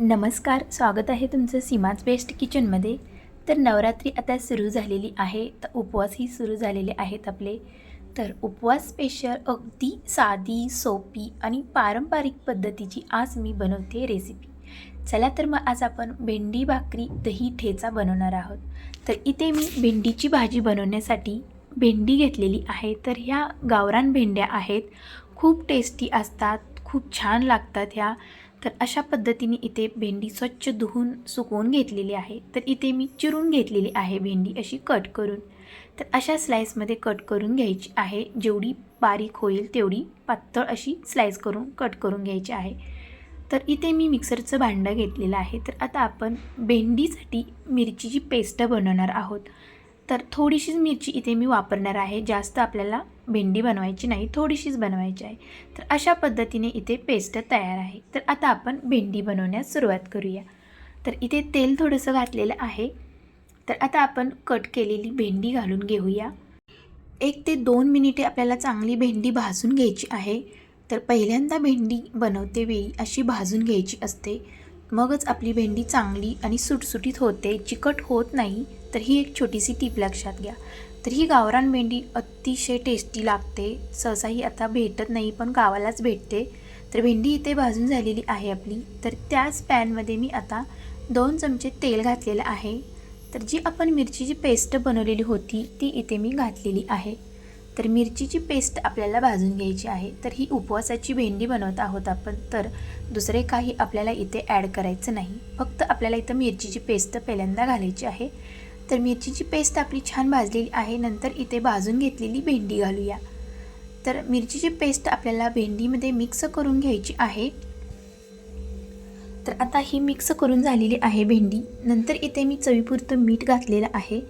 नमस्कार स्वागत आहे तुमचं सीमाच बेस्ट किचनमध्ये. तर नवरात्री आता सुरू झालेली आहे तर उपवासही सुरू झालेले आहेत आपले. तर उपवास स्पेशल अगदी साधी सोपी आणि पारंपरिक पद्धतीची आज मी बनवते रेसिपी चला तर मग आज आपण भेंडी भाकरी दही ठेचा बनवणार आहोत. तर इथे मी भेंडीची भाजी बनवण्यासाठी भेंडी घेतलेली आहे. तर ह्या गावरान भेंड्या आहेत. खूप टेस्टी असतात खूप छान लागतात ह्या. तर अशा पद्धतीने इथे भेंडी स्वच्छ धुवून सुकवून घेतलेली आहे. तर इथे मी चिरून घेतलेली आहे भेंडी अशी कट करून. तर अशा स्लाईसमध्ये कट करून घ्यायची आहे. जेवढी बारीक होईल तेवढी पातळ अशी स्लाईस करून कट करून घ्यायची आहे. तर इथे मी मिक्सरचं भांडं घेतलेलं आहे. तर आता आपण भेंडीसाठी मिरचीची पेस्ट बनवणार आहोत. तर थोडीशीच मिरची इथे मी वापरणार आहे. जास्त आपल्याला भेंडी बनवायची नाही थोडीशीच बनवायची आहे. तर अशा पद्धतीने इथे पेस्ट तयार आहे. तर आता आपण भेंडी बनवण्यास सुरुवात करूया. तर इथे तेल थोडंसं घातलेलं आहे. तर आता आपण कट केलेली भेंडी घालून घेऊया. एक ते दोन मिनिटे आपल्याला चांगली भेंडी भाजून घ्यायची आहे. तर पहिल्यांदा भेंडी बनवते वेळी अशी भाजून घ्यायची असते. मगच आपली भेंडी चांगली आणि सुटसुटीत होते चिकट होत नाही. तर ही एक छोटीशी टीप लक्षात घ्या. तर ही गावरान भेंडी अतिशय टेस्टी लागते. सहसा ही आता भेटत नाही पण गावालाच भेटते. तर भेंडी इथे भाजून झालेली आहे आपली. तर त्याच पॅनमध्ये मी आता दोन चमचे तेल घातलेलं आहे. तर जी आपण मिरचीची पेस्ट बनवलेली होती ती इथे मी घातलेली आहे. तर मिरचीची पेस्ट आपल्याला भाजून घ्यायची आहे. तर ही उपवासाची भेंडी बनवत आहोत आपण. तर दुसरे काही आपल्याला इथे ॲड करायचं नाही. फक्त आपल्याला इथं मिरचीची पेस्ट पहिल्यांदा घालायची आहे. तर मिरचीची पेस्ट आपली छान भाजलेली आहे. नंतर इथे भाजून घेतलेली भेंडी घालूया. तर मिरचीची पेस्ट आपल्याला भेंडीमध्ये मिक्स करून घ्यायची आहे. तर आता ही मिक्स करून झालेली आहे भेंडी. नंतर इथे मी चवीपुरतं मीठ घातलेलं आहे.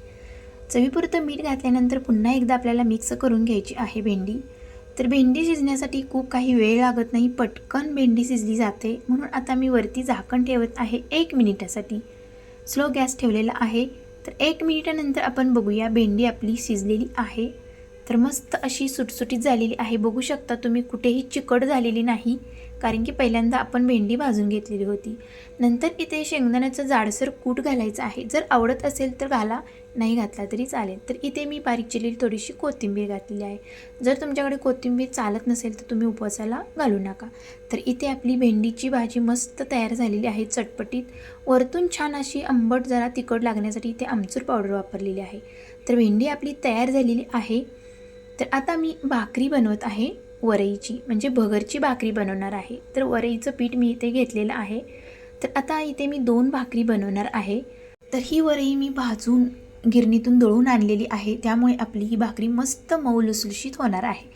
चवीपुरतं मीठ घातल्यानंतर पुन्हा एकदा आपल्याला मिक्स करून घ्यायची आहे भेंडी. तर भेंडी शिजण्यासाठी खूप काही वेळ लागत नाही. पटकन भेंडी शिजली जाते. म्हणून आता मी वरती झाकण ठेवत आहे एक मिनिटासाठी. स्लो गॅस ठेवलेला आहे. तर एक मिनिटानंतर आपण बघूया भेंडी आपली शिजलेली आहे. तर मस्त अशी सुटसुटीत झालेली आहे. बघू शकता तुम्ही कुठेही चिकट झालेली नाही कारण की पहिल्यांदा आपण भेंडी भाजून घेतलेली होती. नंतर इथे शेंगदाण्याचं जाडसर कूट घालायचं आहे. जर आवडत असेल तर घाला. नाही घातला तरी चालेल. तर इथे मी बारीक चिरलेली थोडीशी कोथिंबीर घातलेली आहे. जर तुमच्याकडे कोथिंबीर चालत नसेल तर तुम्ही उपवासाला घालू नका. तर इथे आपली भेंडीची भाजी मस्त तयार झालेली आहे चटपटीत. वरतून छान अशी आंबट जरा तिखट लागण्यासाठी इथे आमचूर पावडर वापरलेली आहे. तर भेंडी आपली तयार झालेली आहे. तर आता मी भाकरी बनवत आहे वरईची म्हणजे भगरची भाकरी बनवणार आहे. तर वरईचं पीठ मी इथे घेतलेलं आहे. तर आता इथे मी दोन भाकरी बनवणार आहे. तर ही वरई मी भाजून गिरणीतून दळून आणलेली आहे. त्यामुळे आपली ही भाकरी मस्त मऊ लुसलुशीत होणार आहे.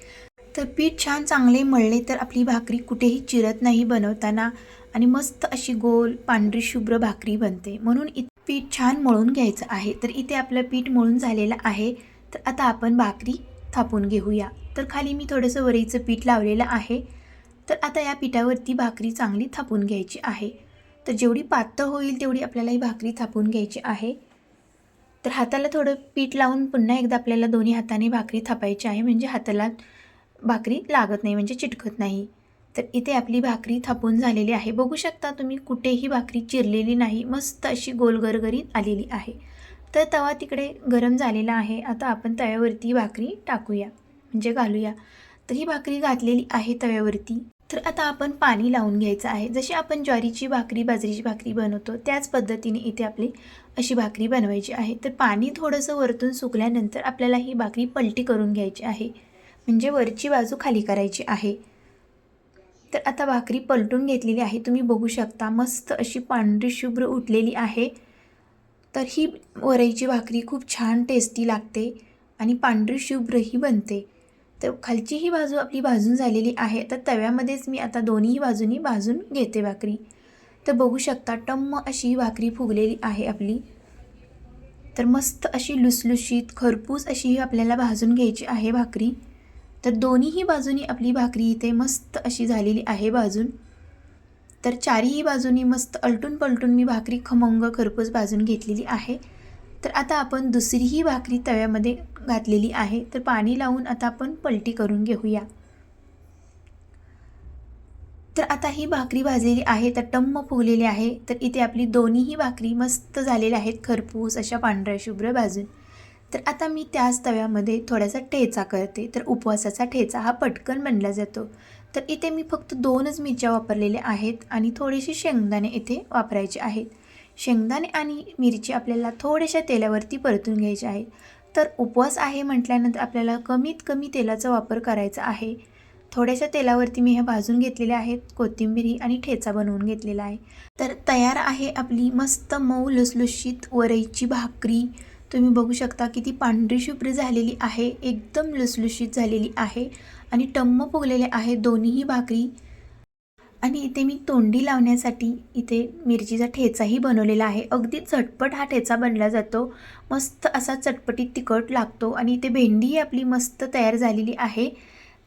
तर पीठ छान चांगले मळले तर आपली भाकरी कुठेही चिरत नाही बनवताना आणि मस्त अशी गोल पांढरी शुभ्र भाकरी बनते. म्हणून इत पीठ छान मळून घ्यायचं आहे. तर इथे आपलं पीठ मळून झालेलं आहे. तर आता आपण भाकरी थापून घेऊया. तर खाली मी थोडंसं वरीचं पीठ लावलेलं आहे. तर आता या पिठावरती भाकरी चांगली थापून घ्यायची आहे. तर जेवढी पातळ होईल तेवढी आपल्याला ही भाकरी थापून घ्यायची आहे. तर हाताला थोडं पीठ लावून पुन्हा एकदा आपल्याला दोन्ही हाताने भाकरी थापायची आहे. म्हणजे हाताला भाकरी लागत नाही म्हणजे चिटकत नाही. तर इथे आपली भाकरी थापून झालेली आहे. बघू शकता तुम्ही कुठेही भाकरी चिरलेली नाही मस्त अशी गोलगरगरीत आलेली आहे. तर तवा तिकडे गरम झालेला आहे. आता आपण तव्यावरती भाकरी टाकूया म्हणजे घालूया. तर ही भाकरी घातलेली आहे तव्यावरती. तर आता आपण पाणी लावून घ्यायचं आहे. जशी आपण ज्वारीची भाकरी बाजरीची भाकरी बनवतो त्याच पद्धतीने इथे आपली अशी भाकरी बनवायची आहे. तर पाणी थोडंसं वरतून सुकल्यानंतर आपल्याला ही भाकरी पलटी करून घ्यायची आहे. म्हणजे वरची बाजू खाली करायची आहे. तर आता भाकरी पलटून घेतलेली आहे. तुम्ही बघू शकता मस्त अशी पांढरी शुभ्र उठलेली आहे. तर ही वरईची भाकरी खूप छान टेस्टी लागते आणि पांढरी शुभ्रही बनते. तर खालची ही बाजू आपली भाजून झालेली आहे. तर तव्यामध्येच मी आता दोन्ही बाजूनी भाजून घेते भाकरी. तर बघू शकता टम्म अशी ही भाकरी फुगलेली आहे आपली. तर मस्त अशी लुसलुशीत खरपूस अशी ही आपल्याला भाजून घ्यायची आहे भाकरी. तर दोन्हीही बाजूनी आपली भाकरी इथे मस्त अशी झालेली आहे भाजून. तर चारीही बाजूनी मस्त अलटून पलटून मी भाकरी खमंग खरपूस भाजून घेतलेली आहे. तर आता आपण दुसरीही भाकरी तव्यामध्ये घातलेली आहे. तर पाणी लावून आता आपण पलटी करून घेऊया. तर आता ही भाकरी भाजलेली आहे तर टम्म फुगलेली आहे. तर इथे आपली दोन्हीही भाकरी मस्त झालेल्या आहेत खरपूस अशा पांढऱ्या शुभ्र भाजून. तर आता मी त्याच तव्यामध्ये थोडासा ठेचा करते. तर उपवासाचा ठेचा हा पटकन बनला जातो. तर इथे मी फक्त दोनच मिरच्या वापरलेल्या आहेत आणि थोडेसे शेंगदाणे इथे वापरायचे आहेत. शेंगदाणे आणि मिरची आपल्याला थोड्याशा तेलावरती परतून घ्यायचे आहेत तर उपवास आहे म्हटल्यानंतर आपल्याला कमीत कमी तेलाचा वापर करायचा आहे. थोड्याशा तेलावरती मी हे भाजून घेतलेले आहेत. कोथिंबिरी आणि ठेचा बनवून घेतलेला आहे. तर तयार आहे आपली मस्त मऊ लुसलुशीत वरईची भाकरी. तुम्ही बघू शकता किती पांढरी शुभ्र झालेली आहे. एकदम लुसलुशीत झालेली आहे आणि टम्म फुगलेले आहे दोन्हीही भाकरी. आणि इथे मी तोंडी लावण्यासाठी इथे मिरचीचा ठेचाही बनवलेला आहे. अगदी झटपट हा ठेचा बनला जातो. मस्त असा चटपटीत तिखट लागतो आणि इथे भेंडीही आपली मस्त तयार झालेली आहे.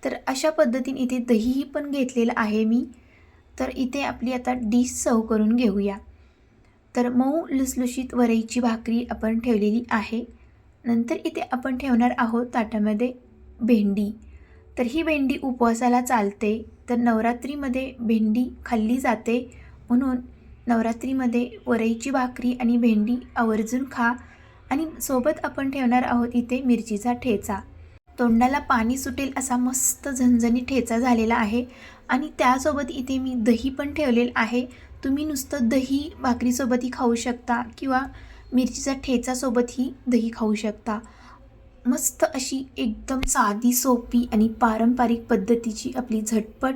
तर अशा पद्धतीने इथे दहीही पण घेतलेलं आहे मी. तर इथे आपली आता डिश सर्व करून घेऊया. तर मऊ लुसलुशीत वरईची भाकरी आपण ठेवलेली आहे. नंतर इथे आपण ठेवणार आहोत ताटामध्ये भेंडी. तर ही भेंडी उपवासाला चालते. तर नवरात्रीमध्ये भेंडी खाल्ली जाते. म्हणून नवरात्रीमध्ये वरईची भाकरी आणि भेंडी आवर्जून खा आणि सोबत आपण ठेवणार आहोत इथे मिरचीचा ठेचा. तोंडाला पाणी सुटेल असा मस्त झणझणी ठेचा झालेला आहे आणि त्यासोबत इथे मी दही पण ठेवलेलं आहे. तुम्ही नुसतं दही भाकरीसोबतही खाऊ शकता किंवा मिरचीचा ठेचासोबतही दही खाऊ शकता. मस्त अशी एकदम साधी सोपी आणि पारंपरिक पद्धतीची आपली झटपट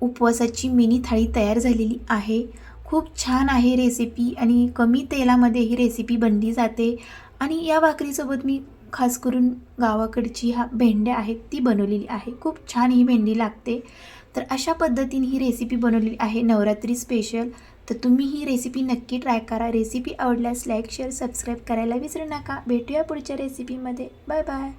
उपवासाची मिनी थाळी तयार झालेली आहे. खूप छान आहे रेसिपी आणि कमी तेलामध्ये ही रेसिपी बनली जाते. आणि या भाकरीसोबत मी खास करून गावाकडची हा भेंड्या आहेत ती बनवलेली आहे. खूप छान ही भेंडी लागते. तर अशा पद्धतीने ही रेसिपी बनवलेली आहे. नवरात्री स्पेशल तर तुम्ही ही रेसिपी नक्की ट्राय करा. रेसिपी आवडल्यास लाईक शेअर सबस्क्राईब करायला विसरू नका. भेटूया पुढच्या रेसिपीमध्ये बाय बाय